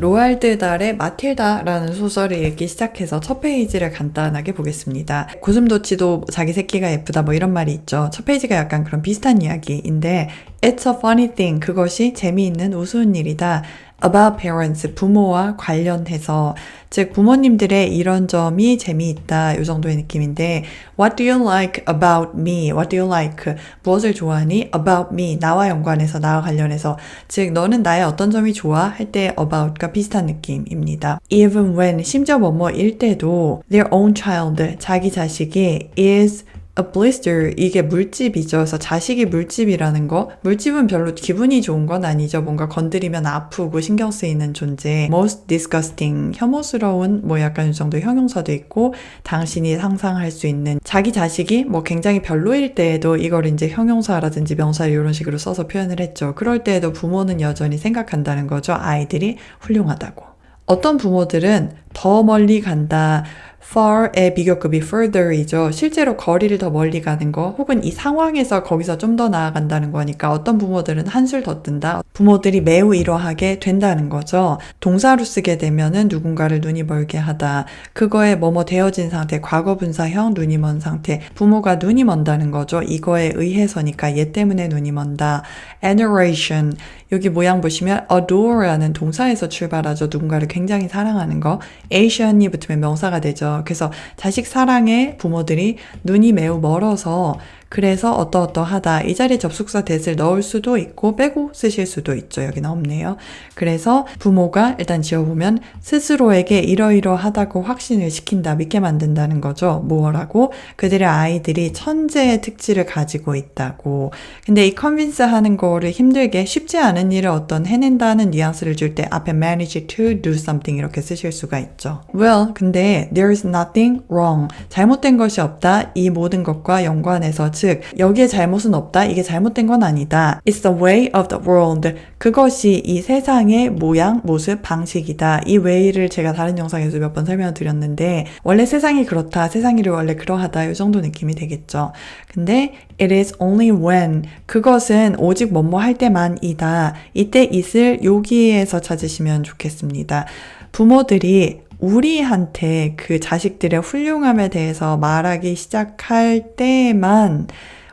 로알드 달의 마틸다라는 소설을 읽기 시작해서 첫 페이지를 간단하게 보겠습니다. 고슴도치도 자기 새끼가 예쁘다 뭐 이런 말이 있죠. 첫 페이지가 약간 그런 비슷한 이야기인데 It's a funny thing. 그것이 재미있는 우스운 일이다. About parents, 부모와 관련해서 즉 부모님들의 이런 점이 재미있다 이 정도의 느낌인데 What do you like about me? What do you like? 무엇을 좋아하니? About me 나와 연관해서 나와 관련해서 즉 너는 나의 어떤 점이 좋아? 할 때 about과 비슷한 느낌입니다. Even when 심지어 뭐뭐일 때도 their own child 자기 자식이 is a blister 이게 물집이죠. 그래서 자식이 물집이라는 거. 물집은 별로 기분이 좋은 건 아니죠. 뭔가 건드리면 아프고 신경 쓰이는 존재. most disgusting 혐오스러운 뭐 약간 이 정도 형용사도 있고 당신이 상상할 수 있는 자기 자식이 뭐 굉장히 별로일 때에도 이걸 이제 형용사라든지 명사를 이런 식으로 써서 표현을 했죠. 그럴 때에도 부모는 여전히 생각한다는 거죠. 아이들이 훌륭하다고. 어떤 부모들은 더 멀리 간다. Far의 비교급이 further이죠. 실제로 거리를 더 멀리 가는 거, 혹은 이 상황에서 거기서 좀 더 나아간다는 거니까 어떤 부모들은 한술 더 뜬다. 부모들이 매우 이러하게 된다는 거죠. 동사로 쓰게 되면은 누군가를 눈이 멀게 하다. 그거에 뭐뭐 되어진 상태, 과거 분사형 눈이 먼 상태. 부모가 눈이 먼다는 거죠. 이거에 의해서니까 얘 때문에 눈이 먼다. adoration. 여기 모양 보시면 adore라는 동사에서 출발하죠. 누군가를 굉장히 사랑하는 거. Asian이 붙으면 명사가 되죠. 그래서 자식 사랑에 부모들이 눈이 매우 멀어서 그래서 어떠어떠하다. 이 자리에 접속사 that을 넣을 수도 있고 빼고 쓰실 수도 있죠. 여기는 없네요. 그래서 부모가 일단 지어보면 스스로에게 이러이러하다고 확신을 시킨다. 믿게 만든다는 거죠. 무엇라고? 그들의 아이들이 천재의 특질을 가지고 있다고. 근데 이 컨빈스 하는 거를 힘들게 쉽지 않은 일을 어떤 해낸다는 뉘앙스를 줄 때 앞에 manage to do something 이렇게 쓰실 수가 있죠. Well, 근데 there's nothing wrong. 잘못된 것이 없다. 이 모든 것과 연관해서 즉 여기에 잘못은 없다. 이게 잘못된 건 아니다. It's the way of the world. 그것이 이 세상의 모양, 모습, 방식이다. 이 way를 제가 다른 영상에서 몇 번 설명을 드렸는데 원래 세상이 그렇다. 세상이 원래 그러하다. 이 정도 느낌이 되겠죠. 근데 it is only when 그것은 오직 뭐뭐 할 때만이다. 이때 it을 여기에서 찾으시면 좋겠습니다. 부모들이 우리한테 그 자식들의 훌륭함에 대해서 말하기 시작할 때만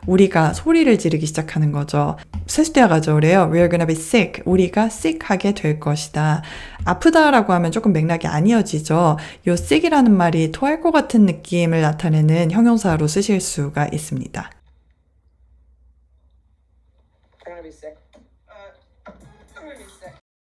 우리가 소리를 지르기 시작하는 거죠. 세스티아 가져오래요. We're gonna be sick. 우리가 sick하게 될 것이다. 아프다라고 하면 조금 맥락이 안 이어지죠. 요 sick이라는 말이 토할 것 같은 느낌을 나타내는 형용사로 쓰실 수가 있습니다.